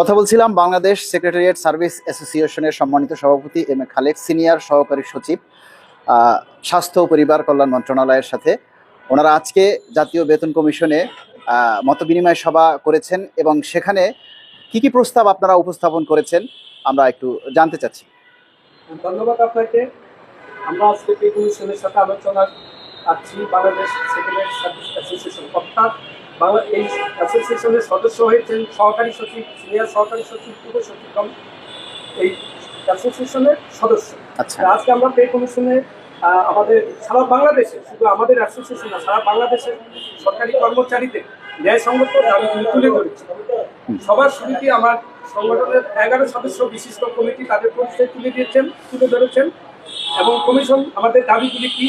কথা বলছিলাম Bangladesh secretariat service অ্যাসোসিয়েশনের সম্মানিত সভাপতি এম এ খালেক, সিনিয়র সহকারী সচিব স্বাস্থ্য পরিবার কল্যাণ মন্ত্রণালয়ের সাথে। ওনারা আজকে জাতীয় বেতন কমিশনে মতবিনিময় সভা করেছেন এবং সেখানে কি কি প্রস্তাব আপনারা উপস্থাপন করেছেন আমরা একটু জানতে চাচ্ছি। ধন্যবাদ আপনাকে। আমরা আজকে কমিশনের সাথে আলোচনা আছি বাংলাদেশ সেকেন্ডারি সার্ভিস অ্যাসোসিয়েশন, অর্থাৎ বাংলা এই অ্যাসোসিয়েশনের সদস্য হয়েছেন সহকারী সচিব সিনিয়র সহকারী সচিব পূর্ব সচিবগণ এই অ্যাসোসিয়েশনের সদস্য। আচ্ছা। আজকে আমরা পে কমিশনে আমাদের সারা বাংলাদেশে শুধু আমাদের অ্যাসোসিয়েশন না সারা বাংলাদেশের সরকারি কর্মচারীদের ন্যায়সঙ্গত দাবি তুলে ধরেছি। সবার শুরুতে আমার সংগঠনের এগারো সদস্য বিশিষ্ট কমিটি তাদের পরিচয় তুলে দিয়েছেন তুলে ধরেছেন এবং কমিশন আমাদের দাবিগুলি কি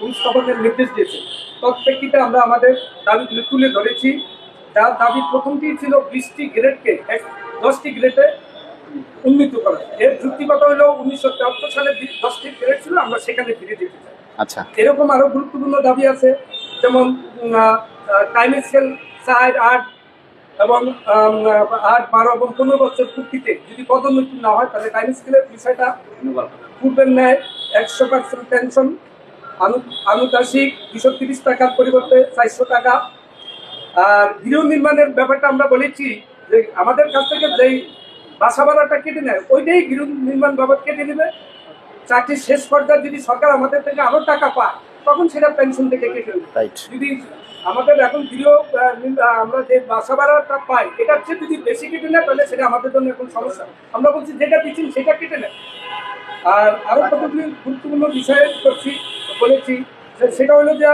উপস্থাপনের নির্দেশ দিয়েছে তৎপ্রেক্ষিতে আমরা আমাদের দাবিগুলি তুলে ধরেছি। যার দাবি প্রথমটি ছিল বিশটি গ্রেডকে এক দশটি গ্রেডে উন্নীত করা। এর যুক্তিগত হলো উনিশশো তেহাত্তর সালে দশটি গ্রেড ছিল আমরা সেখানে ফিরে যেতে চাই। আচ্ছা। এরকম আরও গুরুত্বপূর্ণ দাবি আছে যেমন টাইম স্কেল চার আট এবং আট বারো এবং পনেরো বছর চুক্তিতে যদি পদোন্নতি না হয় তাহলে টাইম স্কেলের বিষয়টা পূর্বের ন্যায় একশো পার্সেন্ট পেনশন আনুদাসিক দুশো তিরিশ টাকার পরিবর্তে চারশো টাকা। আর গৃহ নির্মাণের ব্যাপারটা আমরা বলেছি যে আমাদের কাছ থেকে যেই বাসা ভাড়াটা কেটে নেয় ওইটাই গৃহ নির্মাণ বাবদ কেটে নেবে। চাকরির শেষ পর্যায়ে যদি সরকার আমাদের থেকে আরও টাকা পায় তখন সেটা পেনশন থেকে কেটে নেবে। যদি আমাদের এখন গৃহ আমরা যে বাসা ভাড়াটা পাই এটার চেয়ে যদি বেশি কেটে নেয় তাহলে সেটা আমাদের জন্য এখন সমস্যা আমরা বলছি যেটা দিচ্ছেন সেটা কেটে নেয়। আর আরও কতগুলি গুরুত্বপূর্ণ বিষয়ে করছি বলেছি সেটা হলো যে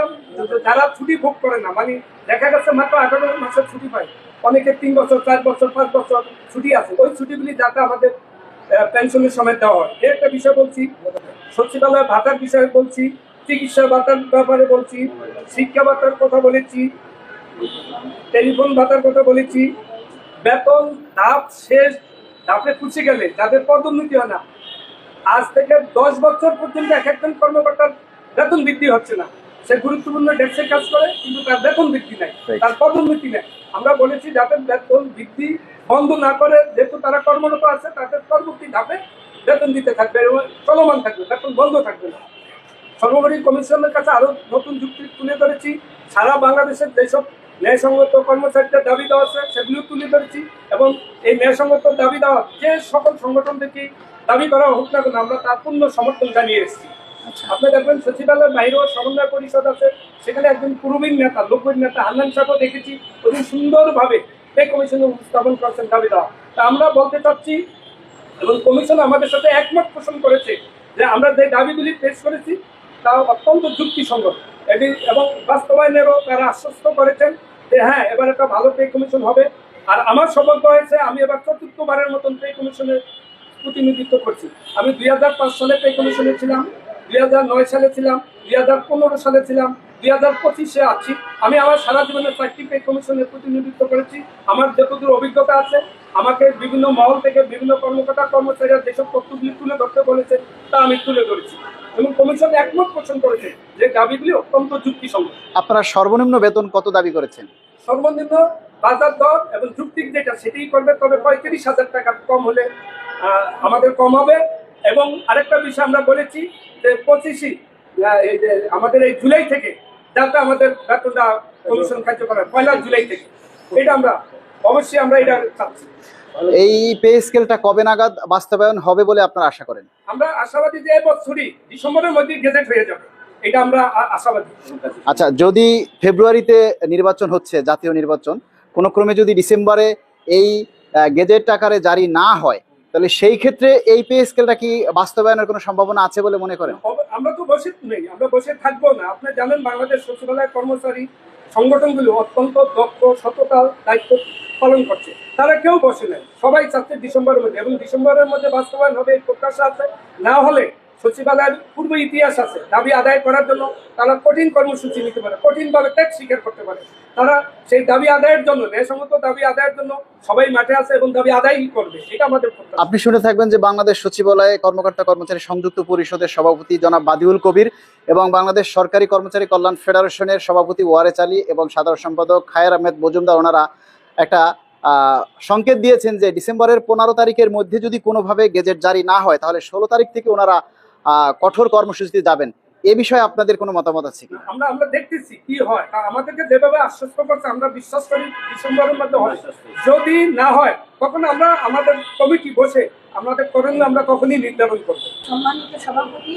যারা ছুটি ভোগ করে না মানে দেখা গেছে মাত্র আঠারো মাসের ছুটি পায়। অনেকে তিন বছর, চার বছর, পাঁচ বছর ছুটি আছে। ওই ছুটিগুলি যাতে আমাদের পেনশনের সময় দেওয়া হয়। এই একটা বিষয় বলছি, সচিবালয় ভাতার বিষয়ে বলছি চিকিৎসা ভাতার ব্যাপারে বলছি, শিক্ষা ভাতার কথা বলেছি, টেলিফোন ভাতার কথা বলেছি। বেতন, ধাপ শেষ, ধাপে পুষে গেলে যাদের পদোন্নতি হয় না, আজ থেকে দশ বছর পর্যন্ত এক একজন কর্মকর্তার বেতন বৃদ্ধি হচ্ছে না। সে গুরুত্বপূর্ণ ডেস্কের কাজ করে কিন্তু তার বেতন বৃদ্ধি নাই. তার পদোন্নতি নেই। আমরা বলেছি যাদের বেতন বৃদ্ধি বন্ধ না করে যেহেতু তারা কর্মরত আছে তাদের পরবর্তী ধাপে বেতন দিতে থাকবে এবং চলমান থাকবে বেতন বন্ধ থাকবে না। সর্বোপরি কমিশনের কাছে আরও নতুন যুক্তি তুলে ধরেছি সারা বাংলাদেশের যেসব ন্যায়সঙ্গত কর্মচারীদের দাবি দেওয়া আছে সেগুলো তুলে ধরেছি এবং এই ন্যায়সঙ্গত দাবি দেওয়া যে সকল সংগঠন থেকে দাবি করা হোক না কেন আমরা তার পূর্ণ সমর্থন জানিয়ে এসেছি। আপনি দেখবেন সচিবালয়ের বাইরেও সমন্বয় পরিষদ আছে, সেখানে একজন প্রবীণ নেতা, লোকবীর নেতা, হান্নান সাহেবও দেখেছি উনি সুন্দরভাবে এই কমিশনে উপস্থাপন করছেন দাবি তা আমরা বলতে চাচ্ছি, এবং কমিশন আমাদের সাথে একমত পোষণ করেছে, যে আমরা যে দাবিগুলি পেশ করেছি তা অত্যন্ত যুক্তিসঙ্গত। এটি এবং বাস্তবায়নেরও তারা আশ্বস্ত করেছেন যে হ্যাঁ এবার একটা ভালো পে কমিশন হবে। আর আমার সৌভাগ্য হয়েছে, আমি এবার চতুর্থবারের মতন পে কমিশনের প্রতিনিধিত্ব করছি। আমি দুই হাজার পাঁচ সালে পে কমিশনে ছিলাম। দুই হাজার নয় সালে ছিলাম দুই হাজার পনেরো সালে ছিলাম দুই হাজার পঁচিশে আছি। আমি আমার সারা জীবনে চারটি পে কমিশনের প্রতিনিধিত্ব করেছি। আমার যতদূর অভিজ্ঞতা আছে আমাকে বিভিন্ন মহল থেকে বিভিন্ন কর্মকর্তা কর্মচারীরা যেসব তথ্যগুলি তুলে ধরতে বলেছে তা আমি তুলে ধরেছি। এবং কমিশন একমত পোষণ করেছে যে দাবিগুলি অত্যন্ত যুক্তিসঙ্গত। আপনারা সর্বনিম্ন বেতন কত দাবি করেছেন? সর্বনিম্ন বাজার দর এবং যুক্তিক যেটা সেটাই করবে তবে পঁয়ত্রিশ হাজার টাকা কম হলে আমাদের কম হবে। এবং আরেকটা বিষয় আমরা বলেছি পঁচিশই এই যে আমাদের এই জুলাই থেকে যাতে আমাদের বেতনটা কমিশন কার্যকর হয় পয়লা জুলাই থেকে। এটা আমরা অবশ্যই আমরা এটা চাচ্ছি। এই পে স্কেলটা কবে নাগাদ বাস্তবায়ন হবে বলে আপনারা আশা করেন? আমরা আশাবাদী যে বছরই ডিসেম্বরের মধ্যে গেজেট হয়ে যাবে। এটা আমরা আশাবাদী। আচ্ছা যদি ফেব্রুয়ারিতে নির্বাচন হচ্ছে জাতীয় নির্বাচন কোনো ক্রমে যদি ডিসেম্বরে এই গেজেট আকারে জারি না হয় তাহলে সেই ক্ষেত্রে এই পে স্কেলটা কি বাস্তবায়নের কোনো সম্ভাবনা আছে বলে মনে করেন? আমরা তো বসে নেই, আমরা বসে থাকব না। আপনি জানেন বাংলাদেশ সচিবালয়ের কর্মচারী সংগঠনগুলো অত্যন্ত দক্ষ সততা দায়িত্ব পালন করছে। তারা কেউ বসে নেয় সবাই চাচ্ছে ডিসেম্বরের মধ্যে, এবং ডিসেম্বরের মধ্যে বাস্তবায়ন হবে প্রত্যাশা আছে। না হলে সচিবালয়ের পূর্ব ইতিহাস আছে। দাবি আদায় করার জন্য তারা কঠিন কর্মসূচি নিতে পারে, কঠিনভাবে ত্যাগ স্বীকার করতে পারে। তারা সেই দাবি আদায়ের জন্য ন্যায়সঙ্গত দাবি আদায়ের জন্য সবাই মাঠে আছে এবং দাবি আদায়ই করবে এটা আমাদের আপনি শুনে থাকবেন যে বাংলাদেশ সচিবালয়ে কর্মকর্তা কর্মচারী সংযুক্ত পরিষদের সভাপতি জনাব বাদিউল কবির এবং বাংলাদেশ সরকারি কর্মচারী কল্যাণ ফেডারেশনের সভাপতি ওয়ারেচ আলী এবং সাধারণ সম্পাদক খায়ের আহমেদ মজুমদার, ওনারা একটা সংকেত দিয়েছেন যে ডিসেম্বরের পনেরো তারিখের মধ্যে যদি কোনোভাবে গেজেট জারি না হয়, তাহলে ষোলো তারিখ থেকে ওনারা কঠোর কর্মসূচিতে যাবেন এ বিষয়ে আপনাদের কোনো মতামত আছে কি? আমরা আমরা দেখতেছি কি হয়। আমাদেরকে যেভাবে আশ্বস্ত করছে আমরা বিশ্বাস করি ডিসেম্বরের মধ্যে হয়। যদি না হয় তখন আমরা আমাদের কমিটি বসে আমাদের করণীয় আমরা তখনই নির্ধারণ করব সম্মানিত সভাপতি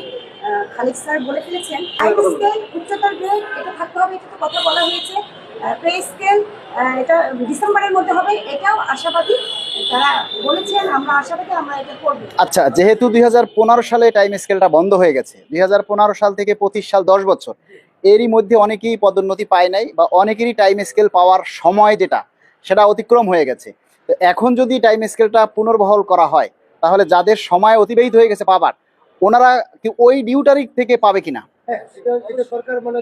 খালিদ স্যার বলে ফেলেছেন টাইম স্কেল উচ্চতর গ্রেড এটা থাকতে হবে এটা তো কথা বলা হয়েছে। পে স্কেল এটা ডিসেম্বরের মধ্যে হবে এটাও আশাবাদী। তারা বলেছেন আমরা আশাবাদী আমরা এটা করব। আচ্ছা যেহেতু দুই হাজার পনেরো সালে টাইম স্কেলটা বন্ধ হয়ে গেছে দুই হাজার পনেরো সাল থেকে পঁচিশ সাল দশ বছর এরই মধ্যে অনেকেই পদোন্নতি পায় নাই বা অনেকেরই টাইম স্কেল পাওয়ার সময় যেটা সেটা অতিক্রম হয়ে গেছে। তো এখন যদি টাইম স্কেলটা পুনর্বহল করা হয় তাহলে যাদের সময় অতিবাহিত হয়ে গেছে পাবার ওনারা কি ওই ডিউ তারিখ থেকে পাবে কিনা? হ্যাঁ সরকার মানে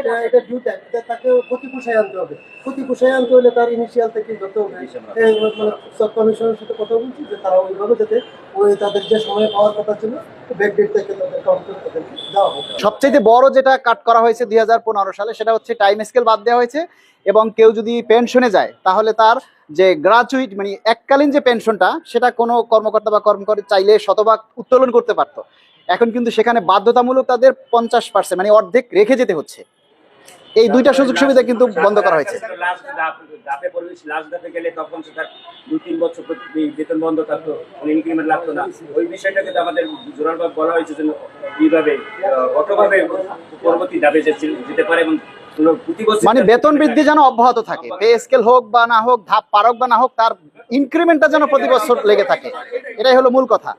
এটা এটা ডিউ তাকে ক্ষতি পোষায় আনতে হবে। ক্ষতি পোষায় আনতে হলে তার ইনিশিয়াল থেকে যত এই কমিশনের সাথে কথা বলছি যে তারা ওইভাবে যাতে ওই তাদের যে সময় পাওয়ার কথা ছিল ব্যাক থেকে তাদের দেওয়া হোক। সবচেয়ে বড় যেটা কাট করা হয়েছে দুই হাজার পনেরো সালে সেটা হচ্ছে টাইম স্কেল বাদ দেওয়া হয়েছে এবং কেউ যদি পেনশনে যায় তাহলে তার যে গ্রাচুইট মানে এককালীন যে পেনশনটা, সেটা কোনো কর্মকর্তা বা কর্মকর্তা চাইলে শতভাগ উত্তোলন করতে পারতো। এখন কিন্তু সেখানে বাধ্যতামূলক তাদের পঞ্চাশ পার্সেন্ট মানে অর্ধেক রেখে যেতে হচ্ছে। এই দুইটা সুযোগ সুবিধা কিন্তু বন্ধ করা হয়েছে। যেতে পারে এবং মানে বেতন বৃদ্ধি যেন অব্যাহত থাকে। পে স্কেল হোক বা না হোক ধাপ পারক বা না হোক তার ইনক্রিমেন্টটা যেন প্রতি বছর লেগে থাকে। এটাই হলো মূল কথা।